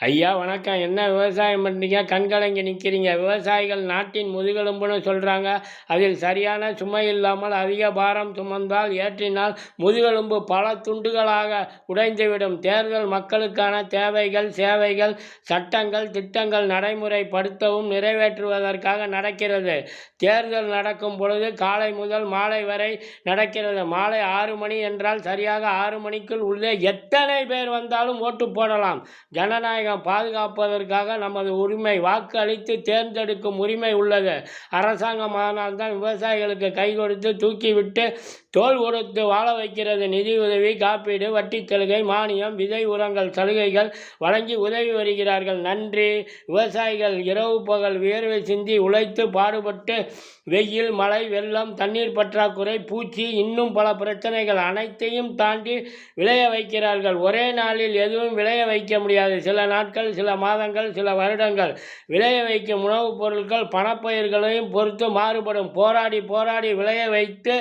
ஐயா வணக்கம். என்ன விவசாயம் பண்ணுறீங்க கண்கலங்கி நிற்கிறீங்க விவசாயிகள் நாட்டின் முதுகெலும்புன்னு சொல்கிறாங்க அதில் சரியான சுமை இல்லாமல் அதிக பாரம் சுமந்தால் ஏற்றினால் முதுகெலும்பு பல துண்டுகளாக உடைந்துவிடும். தேர்தல் மக்களுக்கான தேவைகள் சேவைகள் சட்டங்கள் திட்டங்கள் நடைமுறைப்படுத்தவும் நிறைவேற்றுவதற்காக நடக்கிறது. தேர்தல் நடக்கும் பொழுது காலை முதல் மாலை வரை நடக்கிறது. மாலை ஆறு மணி என்றால் சரியாக ஆறு மணிக்குள் உள்ளே எத்தனை பேர் வந்தாலும் ஓட்டு போடலாம். ஜனநாயக ஜனநாயகம் பாதுகாப்பதற்காக நமது உரிமை வாக்கு அளித்து தேர்ந்தெடுக்கும் உரிமை உள்ளது. அரசாங்கமானால் தான் விவசாயிகளுக்கு கை கொடுத்து தூக்கிவிட்டு தோல் கொடுத்து வாழ வைக்கிறது. நிதி உதவி காப்பீடு வட்டி சலுகை மானியம் விதை உரங்கள் சலுகைகள் வழங்கி உதவி வருகிறார்கள். நன்றி. விவசாயிகள் இரவு பகல் வியர்வை சிந்தி உழைத்து பாடுபட்டு வெயில் மழை வெள்ளம் தண்ணீர் பற்றாக்குறை பூச்சி இன்னும் பல பிரச்சனைகள் அனைத்தையும் தாண்டி விளைய வைக்கிறார்கள். ஒரே நாளில் எதுவும் விளைய வைக்க முடியாது. சில நாள் நாட்கள் சில மாதங்கள் சில வருடங்கள். விளைய வைக்கும் உணவுப் பொருட்கள் பணப்பயிர்களையும் பொறுத்து மாறுபடும். போராடி போராடி விளைய வைத்து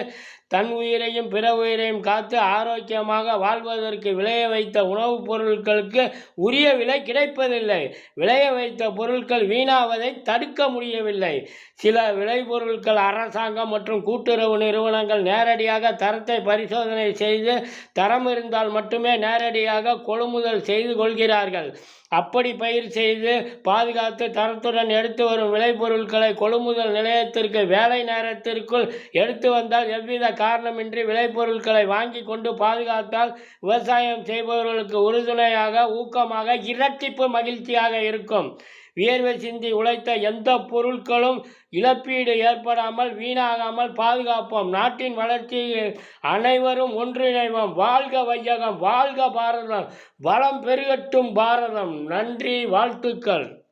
தன் உயிரையும் பிற உயிரையும் காத்து ஆரோக்கியமாக வாழ்வதற்கு விளைய வைத்த உணவுப் பொருட்களுக்கு உரிய விலை கிடைப்பதில்லை. விளைய வைத்த பொருட்கள் வீணாவதை தடுக்க முடியவில்லை. சில விளைபொருட்கள் அரசாங்கம் மற்றும் கூட்டுறவு நிறுவனங்கள் நேரடியாக தரத்தை பரிசோதனை செய்து தரம் இருந்தால் மட்டுமே நேரடியாக கொள்முதல் செய்து கொள்கிறார்கள். அப்படி பயிர் செய்து பாதுகாத்து தரத்துடன் எடுத்து வரும் விளைபொருட்களை கொள்முதல் நிலையத்திற்கு வேலை நேரத்திற்குள் எடுத்து வந்தால் எவ்வித காரணமின்றி விளைபொருட்களை வாங்கி கொண்டு பாதுகாத்தால் விவசாயம் செய்பவர்களுக்கு உறுதுணையாக ஊக்கமாக இரட்டிப்பு மகிழ்ச்சியாக இருக்கும். வியர்வை சிந்தி உழைத்த எந்த பொருட்களும் இழப்பீடு ஏற்படாமல் வீணாகாமல் பாதுகாப்போம். நாட்டின் வளர்ச்சியில் அனைவரும் ஒன்றிணைவோம். வாழ்க வையகம் வாழ்க பாரதம். வளம் பெருகட்டும் பாரதம். நன்றி வாழ்த்துக்கள்.